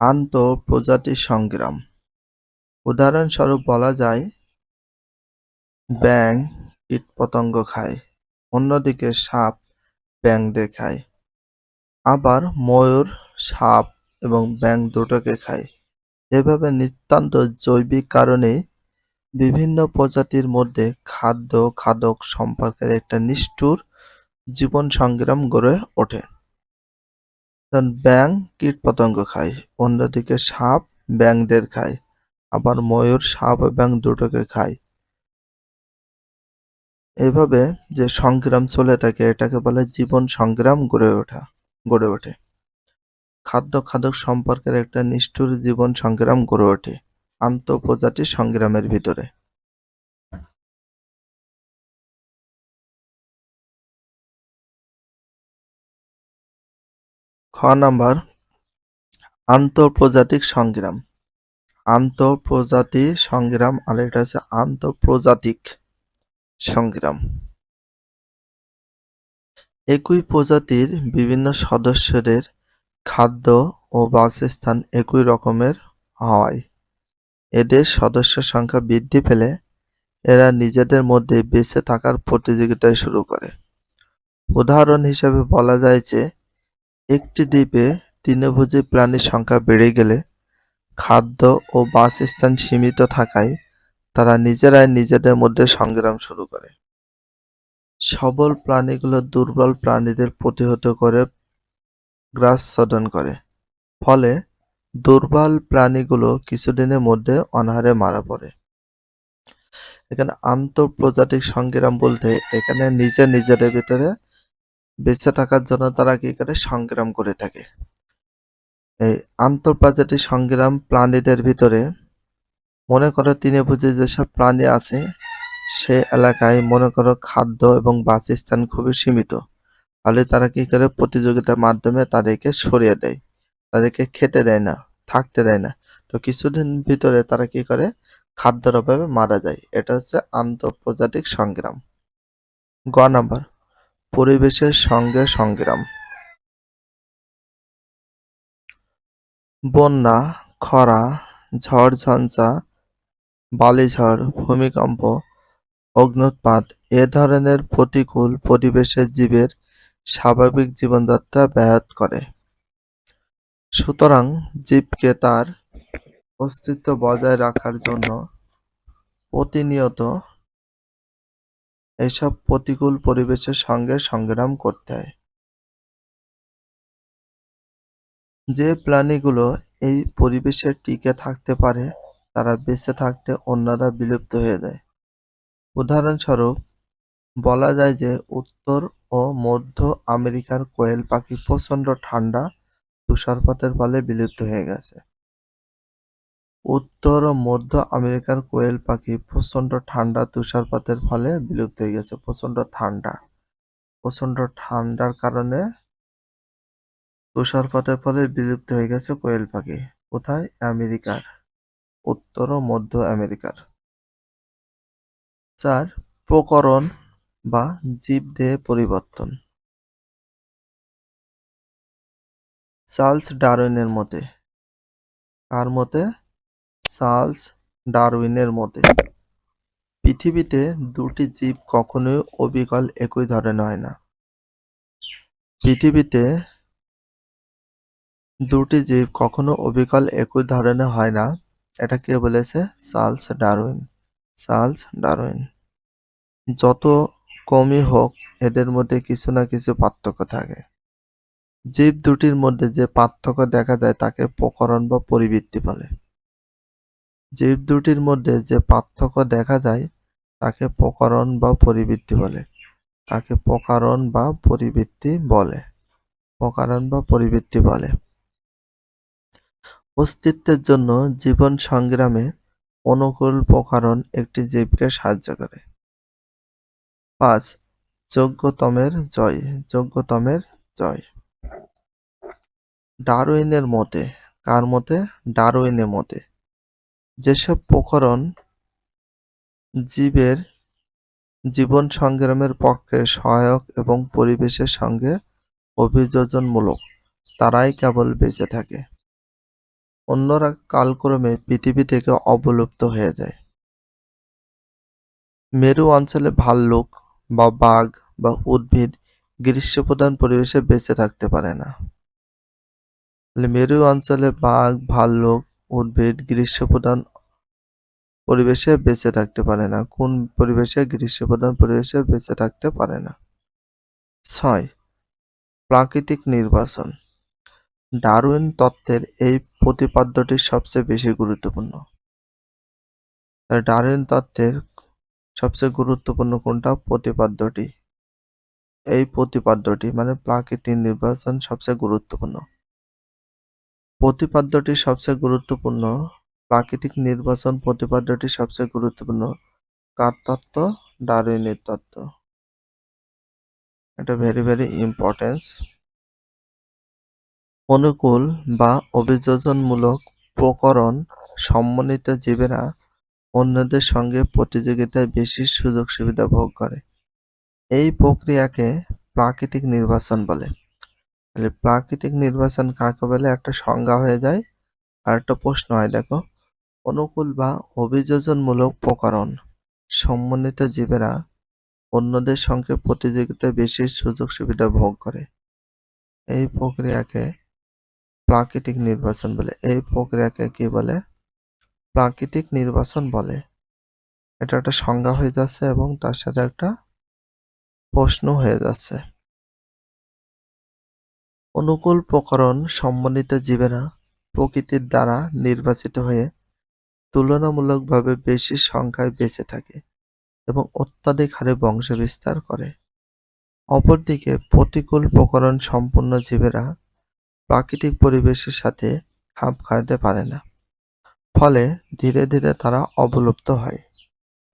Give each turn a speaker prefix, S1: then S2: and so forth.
S1: আন্তঃপ্রজাতি সংগ্রাম। উদাহরণস্বরূপ বলা যায়, ব্যাঙ কীটপতঙ্গ খায়, অন্যদিকে সাপ ব্যাঙদের খায়। আবার ময়ূর, সাপ এবং ব্যাঙ দুটোকে খায়। এভাবে নিতান্ত জৈবিক কারণে বিভিন্ন প্রজাতির মধ্যে খাদ্য, খাদক সম্পর্কের একটা নিষ্ঠুর জীবন সংগ্রাম গড়ে ওঠে। ব্যাঙ কীটপতঙ্গ খায়, অন্যদিকে সাপ ব্যাঙদের খায়, আবার ময়ূর, সাপ ব্যাঙ দুটোকে খায়। এভাবে যে সংগ্রাম চলে থাকে, এটাকে বলে জীবন সংগ্রাম গড়ে ওঠা, গড়ে ওঠে। খাদ্য খাদক সম্পর্কের একটা নিষ্ঠুর জীবন সংগ্রাম গড়ে ওঠে আন্তঃপ্রজাতি সংগ্রামের ভিতরে। নাম্বার, আন্তঃপ্রজাতিক সংগ্রাম। আন্তঃপ্রজাতি সংগ্রাম আর এটা হচ্ছে আন্তঃপ্রজাতিক সংগ্রাম। একই প্রজাতির বিভিন্ন সদস্যদের খাদ্য ও বাসস্থান একই রকমের হওয়ায় এদের সদস্য সংখ্যা বৃদ্ধি পেলে এরা নিজেদের মধ্যে বেঁচে থাকার প্রতিযোগিতা শুরু করে। উদাহরণ হিসেবে বলা যায় যে একটি দ্বীপে তৃণভোজী প্রাণীর সংখ্যা বেড়ে গেলে খাদ্য ও বাসস্থান সীমিত থাকায় তারা নিজেরাই নিজেদের মধ্যে সংগ্রাম শুরু করে। সবল প্রাণীগুলো দুর্বল প্রাণীদের প্রতিহত করে গ্রাসছদন করে। ফলে দুর্বল প্রাণীগুলো কিছুদিনের মধ্যে অনাহারে মারা পড়ে। এখানে আন্তঃপ্রজাতিক সংগ্রাম বলতে এখানে নিজে নিজেদের ভিতরে বেঁচে থাকার জন্য তারা কি করে? সংগ্রাম করে থাকে। এই আন্তঃপ্রজাতিক সংগ্রাম প্রাণীদের ভিতরে মনে করো তৃণভোজী যেসব প্রাণী আছে, সে এলাকায় মনে করো খাদ্য এবং বাসস্থান খুবই সীমিত। তাহলে তারা কি করে? প্রতিযোগিতার মাধ্যমে তাদেরকে সরিয়ে দেয়। তাদেরকে খেতে দেয় না, থাকতে দেয় না। তো কিছুদিন ভিতরে তারা কি করে? খাদ্যের অভাবে মারা যায়। এটা হচ্ছে আন্তঃপ্রজাতিক সংগ্রাম। গ নাম্বার। পরিবেশের সঙ্গে সংগ্রাম। বন্যা, খরা, ঝড় ঝঞ্ঝা, বালিঝড়, ভূমিকম্প অগ্নুৎপাত এ ধরনের প্রতিকূল পরিবেশের জীবের স্বাভাবিক জীবনযাত্রা ব্যাহত করে। সুতরাং জীবকে তার অস্তিত্ব বজায় রাখার জন্য প্রতিনিয়ত এসব প্রতিকূল পরিবেশের সঙ্গে সংগ্রাম করতে হয়। যে প্রাণীগুলো এই পরিবেশে টিকে থাকতে পারে, তারা বেঁচে থাকতে অন্যরা বিলুপ্ত হয়ে যায়। উদাহরণস্বরূপ, বলা যায় যে উত্তর ও মধ্য আমেরিকার কোয়েল পাখি প্রচণ্ড ঠান্ডা, তুষারপাতের ফলে বিলুপ্ত হয়ে গেছে। উত্তর ও মধ্য আমেরিকার কোয়েল পাখি প্রচণ্ড ঠান্ডা, তুষারপাতের ফলে বিলুপ্ত হয়ে গেছে। প্রচণ্ড ঠান্ডা। প্রচণ্ড ঠান্ডার কারণে তুষারপাতের ফলে বিলুপ্ত হয়ে গেছে কোয়েল পাখি। কোথায়? আমেরিকার। উত্তর ও মধ্য আমেরিকার। চার, প্রকরণ বা জীবদেহে পরিবর্তন। চার্লস ডারউইনের মতে, কার মতে? চার্লস ডারউইনের মতে, পৃথিবীতে দুটি জীব কখনোই অবিকল একই ধরনের হয় না। পৃথিবীতে দুটি জীব কখনো অবিকল একই ধরনের হয় না, এটা কে বলেছে? Charles Darwin. চার্লস ডারউইন, যত কমই হোক, এদের মধ্যে কিছু না কিছু পার্থক্য থাকে। জীব দুটির মধ্যে যে পার্থক্য দেখা যায় তাকে প্রকরণ বা পরিবৃত্তি বলে। জীব দুটির মধ্যে যে পার্থক্য দেখা যায়, তাকে প্রকরণ বা পরিবৃত্তি বলে। তাকে প্রকারণ বা পরিবৃত্তি বলে। প্রকারণ বা পরিবৃত্তি বলে। অস্তিত্বের জন্য জীবন সংগ্রামে অনুকূল প্রকারণ একটি জীবকে সাহায্য করে। পাঁচ, যোগ্যতমের জয় যোগ্যতমের জয়। ডারউইনের মতে, কার মতে? ডারউইনের মতে। যেসব প্রকরণ জীবের জীবন সংগ্রামের পক্ষে সহায়ক এবং পরিবেশের সঙ্গে অভিযোজনমূলক, তারাই কেবল বেঁচে থাকে। অন্যরা কালক্রমে পৃথিবী থেকে অবলুপ্ত হয়ে যায়। মেরু অঞ্চলে ভাল্লুক বা বাঘ বা উদ্ভিদ গ্রীষ্মপ্রধান পরিবেশে বেঁচে থাকতে পারে না। মেরু অঞ্চলে বাঘ ভাল্লুক উদ্ভিদ গ্রীষ্মপ্রধান পরিবেশে বেঁচে থাকতে পারে না। কোন পরিবেশে গ্রীষ্মপ্রধান পরিবেশে বেঁচে থাকতে পারে না? ছয়। প্রাকৃতিক নির্বাচন। ডারউইন তত্ত্বের এই প্রতিপাদ্যটি সবচেয়ে বেশি গুরুত্বপূর্ণ। ডারউইন তত্ত্বের সবচেয়ে গুরুত্বপূর্ণ কোনটা? প্রতিপাদ্যটি। এই প্রতিপাদ্যটি মানে প্রাকৃতিক নির্বাচন সবচেয়ে গুরুত্বপূর্ণ। প্রতিপাদ্যটি সবচেয়ে গুরুত্বপূর্ণ। প্রাকৃতিক নির্বাচন প্রতিপাদ্যটি সবচেয়ে গুরুত্বপূর্ণ। কার তত্ত্ব? ডারউইনের তত্ত্ব। এটা ভেরি ভেরি ইম্পর্টেন্স অনুকূল বা অভিযোজনমূলক প্রকরণ সম্মানিত জীবেরা অন্যদের সঙ্গে প্রতিযোগিতায় বেশি সুযোগ সুবিধা ভোগ করে। এই প্রক্রিয়াকে প্রাকৃতিক নির্বাচন বলে। তাহলে প্রাকৃতিক নির্বাচন কাকে বলে একটা সংজ্ঞা হয়ে যায়। আর একটা প্রশ্ন হয়, দেখো, অনুকূল বা অভিযোজনমূলক প্রকরণ সম্মানিত জীবেরা অন্যদের সঙ্গে প্রতিযোগিতায় বেশি সুযোগ সুবিধা ভোগ করে। এই প্রক্রিয়াকে প্রাকৃতিক নির্বাচন বলে। এই প্রক্রিয়াকে কি বলে? প্রাকৃতিক নির্বাচন বলে। এটা একটা সংজ্ঞা হয়ে যাচ্ছে এবং তার সাথে একটা প্রশ্ন হয়ে যাচ্ছে। অনুকূল প্রকরণ সম্মানিত জীবেরা প্রকৃতির দ্বারা নির্বাচিত হয়ে তুলনামূলকভাবে বেশি সংখ্যায় বেঁচে থাকে এবং অত্যাধিক হারে বংশ বিস্তার করে। অপরদিকে প্রতিকূল প্রকরণ সম্পন্ন জীবেরা প্রাকৃতিক পরিবেশের সাথে খাপ খাওয়াতে পারে না। ফলে ধীরে ধীরে তারা অবলুপ্ত হয়।